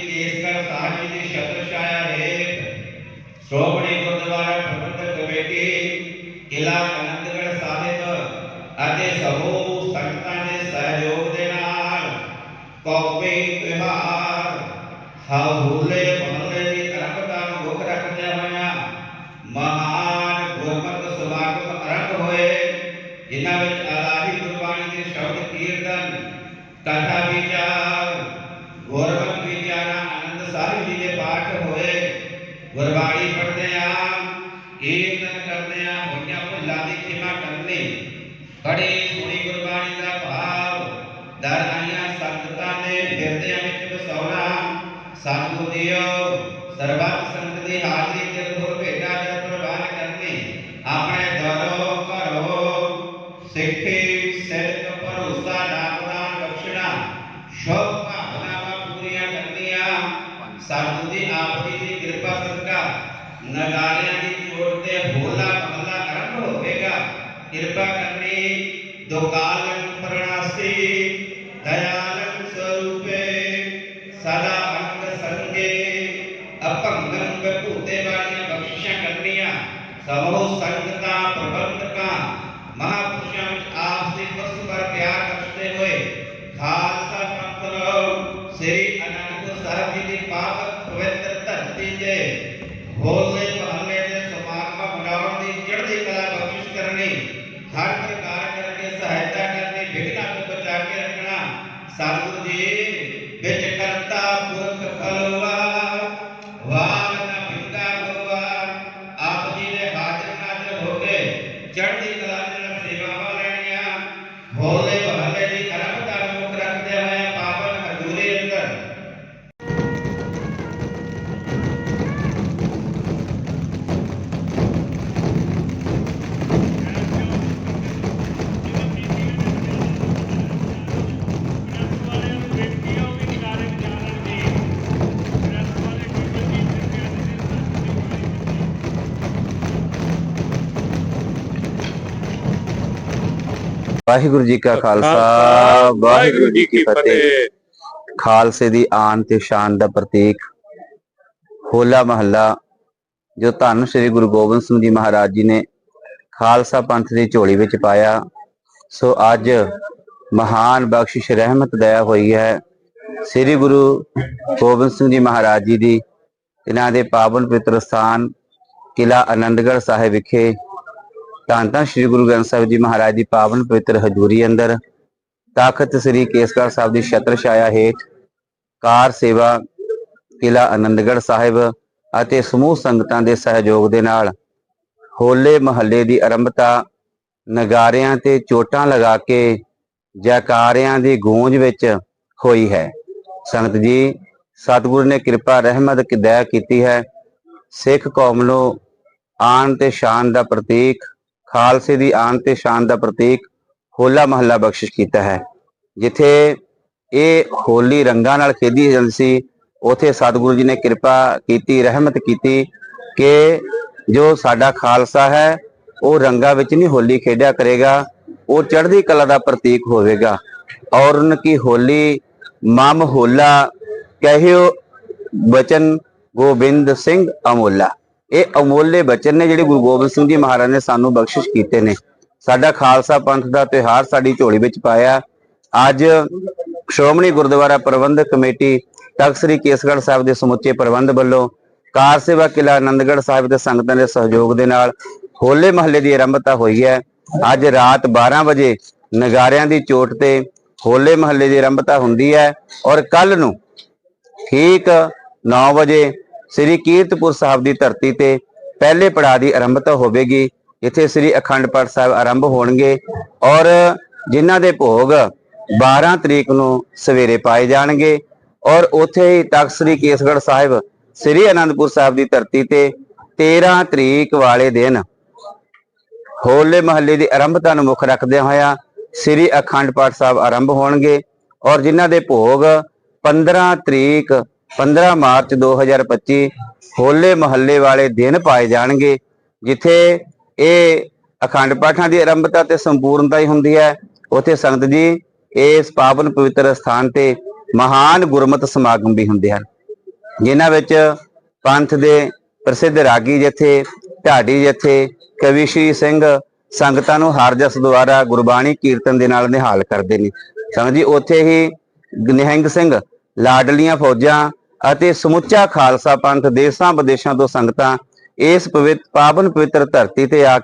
ਕੇਸਗੜ੍ਹ ਸਾਹਿਬ ਜੀ ਦੀ ਛਤਰ ਛਾਇਆ ਹੇਠ ਸ਼੍ਰੋਮਣੀ ਗੁਰਦੁਆਰਾ ਪ੍ਰਬੰਧਕ ਕਮੇਟੀ ਕਿਲਾ ਅਨੰਦਗੜ੍ਹ ਸਾਹਿਬ ਅਤੇ ਸਮੂਹ ਸੰਗਤਾਂ ਦੇ ਸਹਿਯੋਗ ਦੇ ਨਾਲ ਕੌਮੀ ਤਿਉਹਾਰ ਹਉਲੇ ਮਹੱਲੇ ਦੀ ਅਰੰਭਤਾ ਨੂੰ ਮੁੱਖ ਰੱਖਦੇ ਹੋਇਆ ਮਹਾਨ ਗੁਰਮਤਿ ਸਮਾਗਮ ਆਰੰਭ ਹੋਏ, ਜਿਨ੍ਹਾਂ ਵਿੱਚ ਗੁਰਬਾਣੀ ਪੜ੍ਹਦੇ ਆ, ਕੀਰਤਨ ਕਰਦੇ ਆ, ਹੋਈਆਂ ਭੁੱਲਾਂ ਦੀ ਖਿਮਾ ਕਰਨੀ। ਬੜੀ ਸੋਹਣੀ ਗੁਰਬਾਣੀ ਦਾ ਭਾਵ, ਦਰ ਆਈਆਂ ਸੰਗਤਾਂ ਨੇ ਹਿਰਦਿਆਂ ਵਿੱਚ ਵਸਾਉਣਾ। ਸਤਿਗੁਰ ਜੀਓ ਸਰਬੱਤ ਸੰਗਤ ਦੀ ਹਾਜ਼ਰੀ ਤੇ ਭੇਟਾ ਦਾ ਪ੍ਰਵਾਨ ਕਰਨੀ। ਆਪਣੇ ਦਰੋਂ ਘਰੋਂ ਸਿੱਖੀ ਸਿਰਕ ਭਰੋਸਾ ਦਾਤਾਂ ਬਖਸ਼ਣਾ ਸ਼ੁਭ ਭਾਵਨਾਵਾਂ ਪੂਰੀਆਂ ਕਰਨੀਆਂ ਸਤਿਗੁਰ ਦੀ ਆਪ ਜੀ ਦੀ ਕਿਰਪਾ ਸਦਕਾ ਨਗਾਰਿਆਂ ਦੀ ਚੋਟ ਤੇ ਹੋਲਾ ਮਹੱਲਾ ਆਰੰਭ ਹੋਵੇਗਾ ਕਿਰਪਾ ਕਰਨੀ ਦੁਕਾਲਨ ਪ੍ਰਣਾਸੀ ਦਇਆਲਨ ਸਰੂਪੇ, ਸਦਾ ਅੰਗ ਸੰਗੇ ਅਪੰਗੰ ਬਭੂਤੇ ਵਾਲੀਆਂ ਬਖਸ਼ਿਸ਼ਾਂ ਕਰਨੀਆਂ ਸਮੂਹ ਸੰਗਤਾਂ ਪ੍ਰਬੰਧਕਾਂ, ਮਹਾਪੁਰਸ਼ਾਂ ਵਿੱਚ ਆਪਸੀ ਪਰਸਪਰ ਪਿਆਰ ਬਖਸ਼ਦੇ ਹੋਏ, ਖਾਲਸਾ ਪੰਥ ਸ੍ਰੀ ਅਨੰਦਪੁਰ ਸਾਹਿਬ ਜੀ ਦੀ ਪਾਵਨ ਪਵਿੱਤਰ ਧਰਤੀ ਤੇ, ਹੋਲੇ ਮਹੱਲੇ ਦੇ ਸਮਾਗਮ ਮਨਾਉਣ ਦੀ ਚੜ੍ਹਦੀ ਕਲਾ ਬਖਸ਼ਿਸ਼ ਕਰਨੀ ਹਰ ਪ੍ਰਕਾਰ ਵਾਹਿਗੁਰੂ ਜੀ ਕਾ ਖਾਲਸਾ, ਵਾਹਿਗੁਰੂ ਜੀ ਕੀ ਫਤਿਹ। ਖਾਲਸੇ ਦੀ ਆਨ ਤੇ ਸ਼ਾਨ ਦਾ ਪ੍ਰਤੀਕ, ਹੋਲਾ ਮਹੱਲਾ, ਜੋ ਧੰਨ ਸ੍ਰੀ ਗੁਰੂ ਗੋਬਿੰਦ ਸਿੰਘ ਜੀ ਮਹਾਰਾਜ ਜੀ ਨੇ ਖਾਲਸਾ ਪੰਥ ਦੀ ਝੋਲੀ ਵਿੱਚ ਪਾਇਆ, ਸੋ ਅੱਜ ਮਹਾਨ ਬਖਸ਼ਿਸ਼ ਰਹਿਮਤ ਦਇਆ ਹੋਈ ਹੈ ਸ੍ਰੀ ਗੁਰੂ ਗੋਬਿੰਦ ਸਿੰਘ ਜੀ ਮਹਾਰਾਜ ਜੀ ਦੀ, ਇਹਨਾਂ ਦੇ ਪਾਵਨ ਪਵਿੱਤਰ ਸਥਾਨ ਕਿਲਾ ਆਨੰਦਗੜ੍ਹ ਸਾਹਿਬ ਵਿਖੇ ਤਾਂ ਧੰਨ ਸ੍ਰੀ ਗੁਰੂ ਗ੍ਰੰਥ ਸਾਹਿਬ ਜੀ ਮਹਾਰਾਜ ਦੀ ਪਾਵਨ ਪਵਿੱਤਰ ਹਜ਼ੂਰੀ ਅੰਦਰ ਤਖਤ ਸ੍ਰੀ ਕੇਸਗੜ੍ਹ ਸਾਹਿਬ ਦੀ ਛਤਰ ਛਾਇਆ ਹੇਠ ਕਾਰ ਸੇਵਾ ਕਿਲਾ ਆਨੰਦਗੜ੍ਹ ਸਾਹਿਬ ਅਤੇ ਸਮੂਹ ਸੰਗਤਾਂ ਦੇ ਸਹਿਯੋਗ ਦੇ ਨਾਲ ਹੋਲੇ ਮਹੱਲੇ ਦੀ ਆਰੰਭਤਾ, ਨਗਾਰਿਆਂ ਤੇ ਚੋਟਾਂ ਲਗਾ ਕੇ ਜੈਕਾਰਿਆਂ ਦੀ ਗੂੰਜ ਵਿੱਚ ਹੋਈ ਹੈ। ਸੰਗਤ ਜੀ, ਸਤਿਗੁਰੂ ਨੇ ਕਿਰਪਾ, ਰਹਿਮਤ ਕਿ ਕੀਤੀ ਹੈ। ਸਿੱਖ ਕੌਮ ਨੂੰ ਆਨ ਤੇ ਸ਼ਾਨ ਦਾ ਪ੍ਰਤੀਕ ਖਾਲਸੇ ਦੀ ਆਨ ਤੇ ਸ਼ਾਨ ਦਾ ਪ੍ਰਤੀਕ ਹੋਲਾ ਮਹੱਲਾ ਬਖਸ਼ਿਸ਼ ਕੀਤਾ ਹੈ। ਜਿੱਥੇ ਇਹ ਹੋਲੀ ਰੰਗਾਂ ਨਾਲ ਖੇਡੀ ਜਾਂਦੀ ਸੀ, ਉਥੇ ਸਤਿਗੁਰੂ ਜੀ ਨੇ ਕਿਰਪਾ ਕੀਤੀ, ਰਹਿਮਤ ਕੀਤੀ ਕਿ ਜੋ ਸਾਡਾ ਖਾਲਸਾ ਹੈ, ਉਹ ਰੰਗਾਂ ਵਿੱਚ ਨਹੀਂ ਹੋਲੀ ਖੇਡਿਆ ਕਰੇਗਾ, ਉਹ ਚੜ੍ਹਦੀ ਕਲਾ ਦਾ ਪ੍ਰਤੀਕ ਹੋਵੇਗਾ। ਔਰਨ ਕੀ ਹੋਲੀ ਮਮ ਹੋਲਾ ਕਹਿਓ, ਬਚਨ ਗੋਬਿੰਦ ਸਿੰਘ ਅਮੋਲਾ। ਇਹ ਅਮੋਲੇ ਬਚਨ ਨੇ ਜਿਹੜੇ ਗੁਰੂ ਗੋਬਿੰਦ ਸਿੰਘ ਜੀ ਮਹਾਰਾਜ ਨੇ ਸਾਨੂੰ ਬਖਸ਼ਿਸ਼ ਕੀਤੇ ਨੇ। ਸਾਡਾ ਖਾਲਸਾ ਪੰਥ ਦਾ ਤਿਉਹਾਰ ਸਾਡੀ ਝੋਲੀ ਵਿੱਚ ਪਾਇਆ। ਅੱਜ ਸ਼੍ਰੋਮਣੀ ਗੁਰਦੁਆਰਾ ਪ੍ਰਬੰਧਕ ਕਮੇਟੀ ਤਖਤ ਸ੍ਰੀ ਕੇਸਗੜ੍ਹ ਸਾਹਿਬ ਦੇ ਸਮੁੱਚੇ ਪ੍ਰਬੰਧ ਵੱਲੋਂ ਕਾਰ ਸੇਵਾ ਕਿਲਾ ਆਨੰਦਗੜ੍ਹ ਸਾਹਿਬ ਦੇ ਸੰਗਤਾਂ ਦੇ ਸਹਿਯੋਗ ਦੇ ਨਾਲ ਹੋਲੇ ਮਹੱਲੇ ਦੀ ਆਰੰਭਤਾ ਹੋਈ ਹੈ। ਅੱਜ ਰਾਤ 12 ਵਜੇ ਨਗਾਰਿਆਂ ਦੀ ਚੋਟ ਤੇ ਹੋਲੇ ਮਹੱਲੇ ਦੀ ਆਰੰਭਤਾ ਹੁੰਦੀ ਹੈ ਔਰ ਕੱਲ ਨੂੰ ਠੀਕ 9 ਵਜੇ ਸ੍ਰੀ ਕੀਰਤਪੁਰ ਸਾਹਿਬ ਦੀ ਧਰਤੀ ਤੇ ਪਹਿਲੇ ਪੜਾਅ ਦੀ ਆਰੰਭਤਾ ਹੋਵੇਗੀ। ਜਿੱਥੇ ਸ੍ਰੀ ਅਖੰਡ ਪਾਠ ਸਾਹਿਬ ਆਰੰਭ ਹੋਣਗੇ ਔਰ ਜਿਨ੍ਹਾਂ ਦੇ ਭੋਗ 12 ਤਰੀਕ ਨੂੰ ਸਵੇਰੇ ਪਾਏ ਜਾਣਗੇ ਔਰ ਉੱਥੇ ਹੀ ਤਖਤ ਸ੍ਰੀ ਕੇਸਗੜ੍ਹ ਸਾਹਿਬ, ਸ੍ਰੀ ਅਨੰਦਪੁਰ ਸਾਹਿਬ ਦੀ ਧਰਤੀ ਤੇ 13 ਤਰੀਕ ਵਾਲੇ ਦਿਨ ਹੋਲੇ ਮਹੱਲੇ ਦੀ ਆਰੰਭਤਾ ਨੂੰ ਮੁੱਖ ਰੱਖਦਿਆਂ ਹੋਇਆ ਸ੍ਰੀ ਅਖੰਡ ਪਾਠ ਸਾਹਿਬ ਆਰੰਭ ਹੋਣਗੇ ਔਰ ਜਿਨ੍ਹਾਂ ਦੇ ਭੋਗ 15 ਤਰੀਕ 15 ਮਾਰਚ 2025 ਹੋਲੇ ਮਹੱਲੇ ਵਾਲੇ ਦਿਨ ਪਾਏ ਜਾਣਗੇ, ਜਿੱਥੇ ਇਹ ਅਖੰਡ ਪਾਠਾਂ ਦੀ ਆਰੰਭਤਾ ਤੇ ਸੰਪੂਰਨਤਾ ਹੀ ਹੁੰਦੀ ਹੈ। ਉੱਥੇ ਸੰਗਤ ਜੀ ਇਸ ਪਾਵਨ ਪਵਿੱਤਰ ਸਥਾਨ ਤੇ ਮਹਾਨ ਗੁਰਮਤਿ ਸਮਾਗਮ ਵੀ ਹੁੰਦੇ ਹਨ। ਜਿਨ੍ਹਾਂ ਵਿੱਚ ਪੰਥ ਦੇ ਪ੍ਰਸਿੱਧ ਰਾਗੀ ਜਥੇ, ਢਾਡੀ ਜਥੇ, ਕਵੀ ਸ਼੍ਰੀ ਸਿੰਘ ਸੰਗਤਾਂ ਨੂੰ ਹਰਜਸ ਦੁਆਰਾ ਗੁਰਬਾਣੀ ਕੀਰਤਨ ਦੇ ਨਾਲ ਨਿਹਾਲ ਕਰਦੇ ਨੇ। ਸੰਗਤ ਜੀ, ਉੱਥੇ ਹੀ ਨਿਹੰਗ ਸਿੰਘ ਲਾਡਲੀਆਂ ਫੌਜਾਂ ਅਤੇ ਸਮੁੱਚਾ ਖਾਲਸਾ ਪੰਥ ਦੇਸ਼ਾਂ ਵਿਦੇਸ਼ਾਂ ਤੋਂ ਸੰਗਤਾਂ ਇਸ ਪਵਿੱਤ, ਪਾਵਨ ਪਵਿੱਤਰ ਧਰਤੀ ਤੇ ਆ